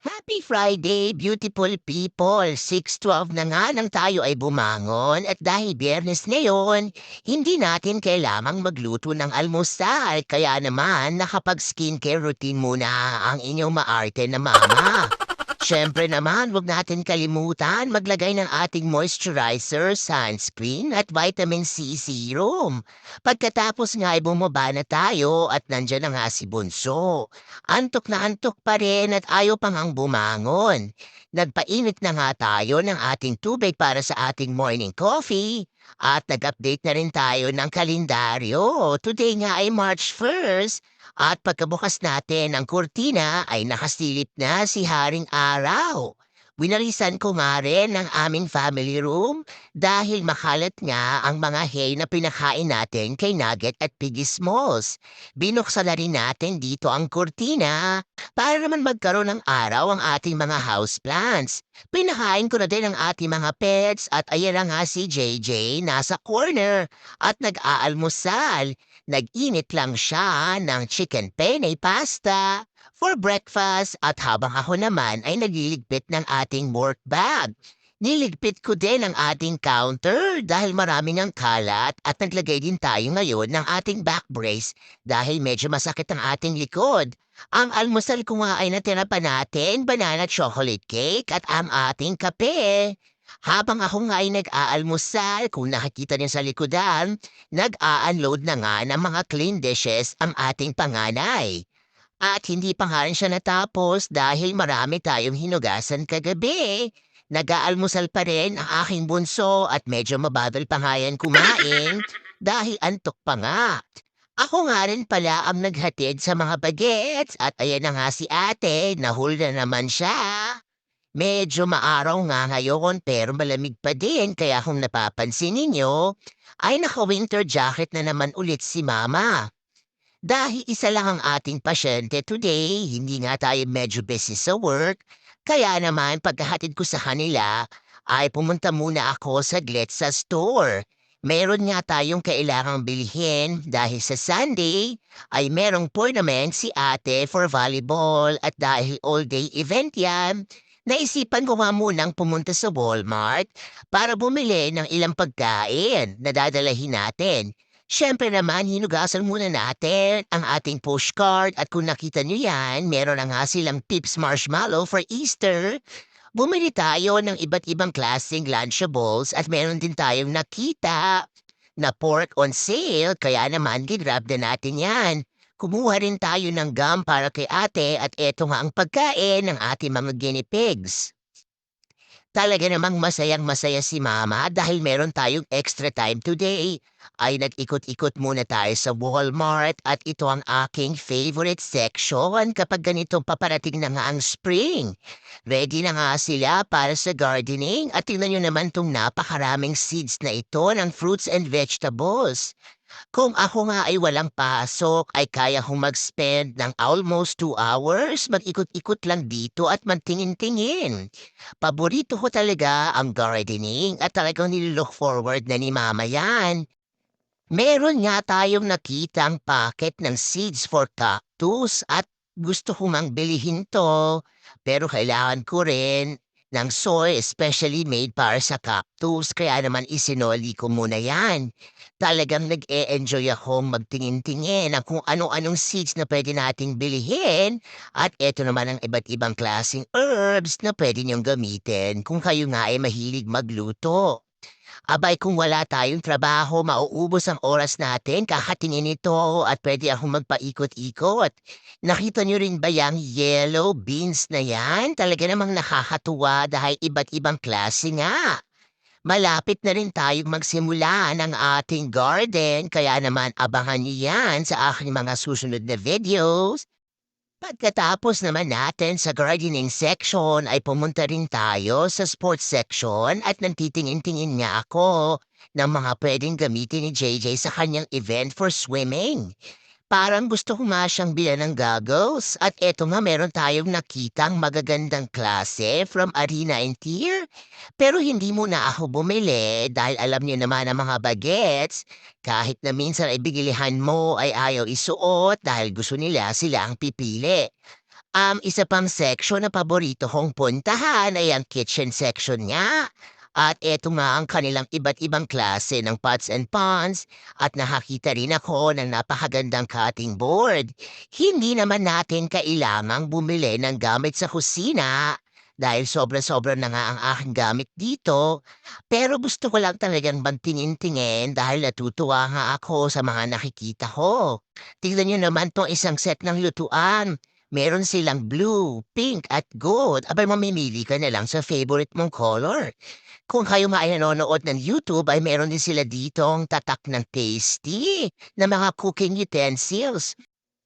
Happy Friday, beautiful people! 6.12 na nga nang tayo ay bumangon at dahil biyernes ngayon, hindi natin kailamang magluto ng almusal kaya naman nakapag-skincare routine muna ang inyong maarte na mama. Siyempre naman, huwag natin kalimutan maglagay ng ating moisturizer, sunscreen at vitamin C serum. Pagkatapos nga ay bumaba na tayo at nandyan na nga si Bunso. Antok na antok pa rin at ayaw pang ang bumangon. Nagpainit na nga tayo ng ating tubig para sa ating morning coffee. At nag-update na rin tayo ng kalendaryo. Today nga ay March 1st. At pagkabukas natin ng kurtina ay nakasilip na si Haring Araw. Winarisan ko nga rin ang aming family room dahil makalat nga ang mga hay na pinakain natin kay Nugget at Piggy Smalls. Binuksan na rin natin dito ang kurtina para naman magkaroon ng araw ang ating mga houseplants. Pinakain ko na din ang ating mga pets at ayan na nga si JJ nasa corner at nag-aalmusal. Nag-init lang siya ng chicken penne pasta for breakfast at habang ako naman ay nagliligpit ng ating work bag. Niligpit ko din ang ating counter dahil maraming ang kalat at naglagay din tayo ngayon ng ating back brace dahil medyo masakit ang ating likod. Ang almusal ko nga ay natira natin, banana chocolate cake at ang ating kape. Habang ako nga ay nag-aalmusal, kung nakikita niyo sa likodan, nag-a-unload na nga ng mga clean dishes ang ating panganay. At hindi pa nga siya natapos dahil marami tayong hinugasan kagabi. Nag-aalmusal pa rin ang aking bunso at medyo mabagal pa nga yan kumain dahil antok pa nga. Ako nga rin pala ang naghatid sa mga bagets at ayan na nga si ate, nahul na naman siya. Medyo maaraw nga ngayon pero malamig pa din kaya kung napapansin ninyo, ay naka-winter jacket na naman ulit si mama. Dahil isa lang ang ating pasyente today, hindi nga tayo medyo busy sa work, kaya naman pagkahatid ko sa kanila, ay pumunta muna ako saglit sa store. Meron nga tayong kailangang bilhin dahil sa Sunday ay merong tournament si ate for volleyball at dahil all-day event yan, Naisipan ko nga munang pumunta sa Walmart para bumili ng ilang pagkain na dadalahin natin. Siyempre naman, hinugasan muna natin ang ating postcard at kung nakita niyo yan, meron na nga silang Pips Marshmallow for Easter. Bumili tayo ng iba't ibang klaseng Lunchables at meron din tayong nakita na pork on sale kaya naman ginrab na natin yan. Kumuha rin tayo ng gum para kay ate at eto nga ang pagkain ng ating mga guinea pigs. Talaga namang masayang masaya si mama dahil meron tayong extra time today. Ay nag-ikot-ikot muna tayo sa Walmart at ito ang aking favorite section kapag ganitong paparating na nga ang spring. Ready na nga sila para sa gardening at tingnan nyo naman tong napakaraming seeds na ito ng fruits and vegetables. Kung ako nga ay walang pasok, ay kaya kong mag-spend ng almost two hours, mag-ikot-ikot lang dito at mantingin-tingin. Paborito ko talaga ang gardening at talagang nilook forward na ni mama yan. Meron nga tayong nakitang packet ng seeds for cactus at gusto ko mang bilihin to, pero kailangan ko rin ng soy especially made para sa cactus kaya naman isinoli ko muna yan. Talagang nag-e-enjoy ako magtingin-tingin ng kung ano-anong seeds na pwede nating bilihin at eto naman ang iba't ibang klaseng herbs na pwede niyong gamitin kung kayo nga ay mahilig magluto. Abay kung wala tayong trabaho, mauubos ang oras natin, kakatingin ito at pwede akong magpaikot-ikot. Nakita niyo rin ba yung yellow beans na yan? Talaga namang nakakatuwa dahil iba't ibang klase nga. Malapit na rin tayong magsimula ng ating garden, kaya naman abangan niyo yan sa aking mga susunod na videos. Pagkatapos naman natin sa gardening section ay pumunta rin tayo sa sports section at nantitingin-tingin nga ako ng mga pwedeng gamitin ni JJ sa kanyang event for swimming. Parang gusto ko nga siyang bilan ng goggles at eto nga meron tayong nakitang magagandang klase from Arena and Tier. Pero hindi muna ako bumili dahil alam niyo naman ang mga bagets. Kahit na minsan ay bigilihan mo ay ayaw isuot dahil gusto nila sila ang pipili. Um, isa pang section na paborito kong puntahan ay ang kitchen section niya. At eto nga ang kanilang iba't ibang klase ng pots and pans at nakakita rin ako ng napakagandang cutting board. Hindi naman natin kailangang bumili ng gamit sa kusina dahil sobra-sobra na nga ang aking gamit dito. Pero gusto ko lang talagang bantingin-tingin dahil natutuwa nga ako sa mga nakikita ko. Tingnan nyo naman tong isang set ng lutuan. Meron silang blue, pink at gold. Abay mamimili ka na lang sa favorite mong color. Kung kayo nga ay nanonood ng YouTube ay meron din sila ditong tatak ng tasty na mga cooking utensils.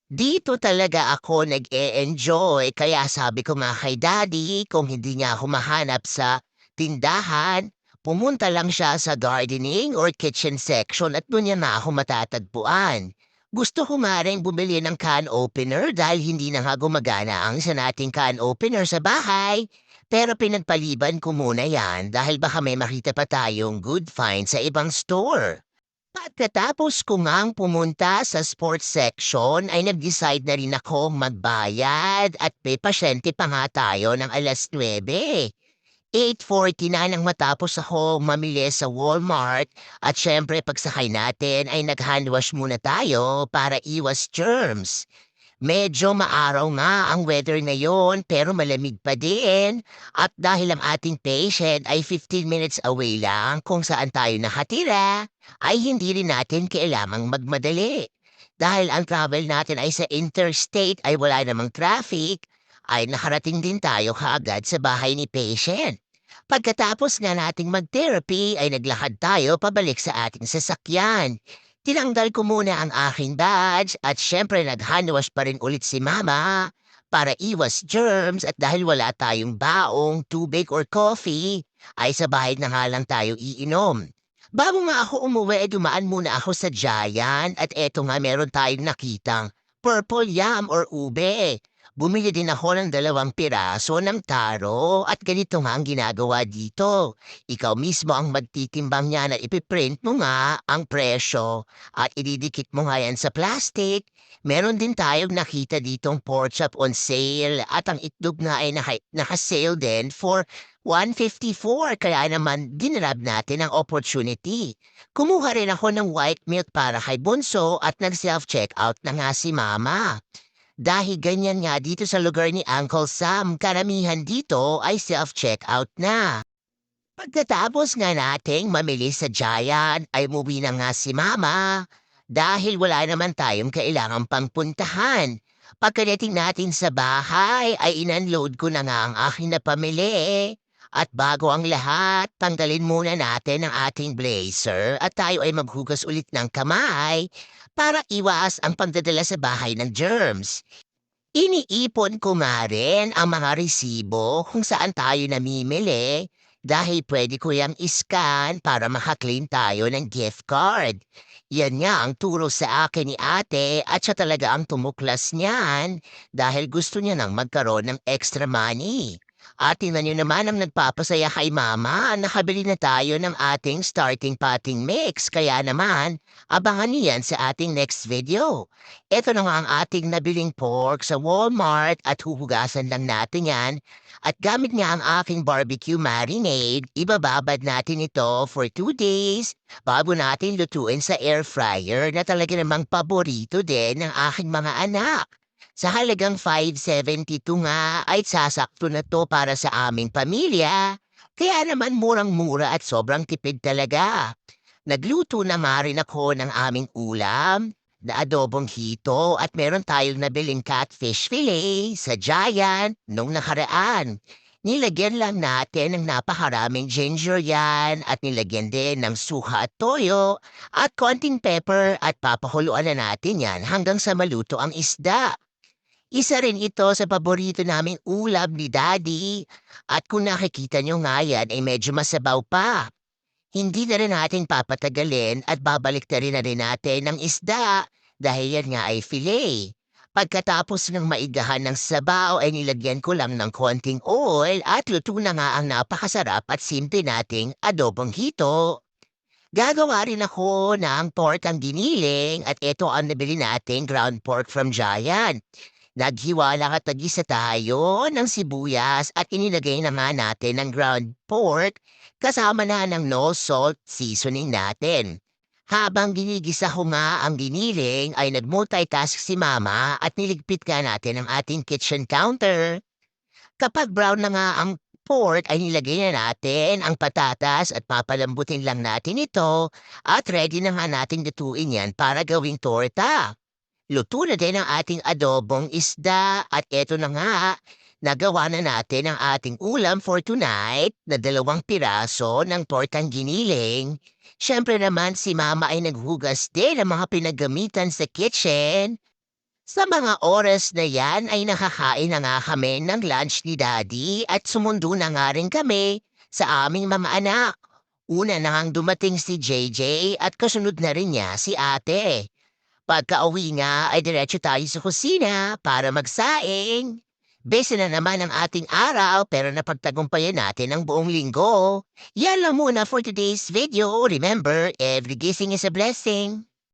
Dito talaga ako nag-e-enjoy kaya sabi ko nga kay daddy kung hindi niya ako mahanap sa tindahan, pumunta lang siya sa gardening or kitchen section at doon niya na ako matatagpuan. Gusto ko nga rin bumili ng can opener dahil hindi na nga gumagana ang isa nating can opener sa bahay. Pero pinagpaliban ko muna yan dahil baka may makita pa tayong good find sa ibang store. Pagkatapos ko ngang pumunta sa sports section ay nag-decide na rin ako magbayad at may pasyente pa nga tayo ng alas 9. 8.40 na nang matapos ako mamili sa Walmart at syempre pagsakay natin ay nag-handwash muna tayo para iwas germs. Medyo maaraw nga ang weather ngayon pero malamig pa din at dahil ang ating patient ay 15 minutes away lang kung saan tayo nakatira ay hindi rin natin kailangang magmadali. Dahil ang travel natin ay sa interstate ay wala namang traffic ay nakarating din tayo kaagad sa bahay ni patient. Pagkatapos nga nating mag-therapy ay naglakad tayo pabalik sa ating sasakyan. Tinanggal ko muna ang aking badge at syempre nag-handwash pa rin ulit si mama para iwas germs at dahil wala tayong baong, tubig or coffee, ay sa bahay na nga lang tayo iinom. Bago nga ako umuwi, dumaan muna ako sa Giant at eto nga meron tayong nakitang purple yam or ube. Bumili din ako ng dalawang piraso ng taro at ganito nga ang ginagawa dito. Ikaw mismo ang magtitimbang niya na ipiprint mo nga ang presyo at ididikit mo nga yan sa plastic. Meron din tayong nakita ditong pork chop on sale at ang itlog nga ay naka, naka-sale din for 154 kaya naman dinrab natin ang opportunity. Kumuha rin ako ng white milk para kay Bunso at nag-self-checkout na nga si Mama. Dahil ganyan nga dito sa lugar ni Uncle Sam, karamihan dito ay self-checkout na. Pagkatapos nga nating mamili sa Giant ay umuwi na nga si Mama dahil wala naman tayong kailangang pangpuntahan. Pagkadating natin sa bahay ay inunload ko na nga ang aking napamili. At bago ang lahat, tanggalin muna natin ang ating blazer at tayo ay maghugas ulit ng kamay para iwas ang pagdadala sa bahay ng germs. Iniipon ko nga rin ang mga resibo kung saan tayo namimili dahil pwede ko yung iscan para makaklaim tayo ng gift card. Yan nga ang turo sa akin ni ate at siya talaga ang tumuklas niyan dahil gusto niya nang magkaroon ng extra money. At tingnan niyo naman ang nagpapasaya kay mama. Nakabili na tayo ng ating starting potting mix. Kaya naman, abangan niyan sa ating next video. Ito na nga ang ating nabiling pork sa Walmart at huhugasan lang natin yan. At gamit nga ang aking barbecue marinade, ibababad natin ito for 2 days bago natin lutuin sa air fryer na talaga namang paborito din ng aking mga anak. Sa halagang 572 nga ay sasakto na to para sa aming pamilya. Kaya naman murang-mura at sobrang tipid talaga. Nagluto na nga rin ako ng aming ulam na adobong hito at meron tayong nabiling catfish fillet sa Giant nung nakaraan. Nilagyan lang natin ng napakaraming ginger yan at nilagyan din ng suha at toyo at konting pepper at papahuluan na natin yan hanggang sa maluto ang isda. Isa rin ito sa paborito naming ulam ni Daddy. At kung nakikita nyo nga yan ay medyo masabaw pa. Hindi na rin natin papatagalin at babalik na rin na rin natin ng isda dahil yan nga ay filet. Pagkatapos ng maigahan ng sabaw ay nilagyan ko lang ng konting oil at luto na nga ang napakasarap at simple nating adobong hito. Gagawa rin ako ng pork ang giniling at ito ang nabili nating ground pork from Giant. Naghiwala at tagisa tayo ng sibuyas at inilagay naman natin ng ground pork kasama na ng no salt seasoning natin. Habang ginigisa ko nga ang giniling ay nag-multitask si mama at niligpit ka natin ang ating kitchen counter. Kapag brown na nga ang pork ay nilagay na natin ang patatas at papalambutin lang natin ito at ready na nga natin lutuin yan para gawing torta. Luto na din ang ating adobong isda at eto na nga, nagawa na natin ang ating ulam for tonight na dalawang piraso ng tortang giniling. Siyempre naman si mama ay naghugas din ng mga pinagamitan sa kitchen. Sa mga oras na yan ay nakakain na nga kami ng lunch ni daddy at sumundo na nga rin kami sa aming mga anak. Una na ngang dumating si JJ at kasunod na rin niya si ate. Pagka-uwi nga ay diretso tayo sa kusina para magsaing. Bese na naman ang ating araw pero napagtagumpayan natin ang buong linggo. Yan lang muna for today's video. Remember, every gising is a blessing.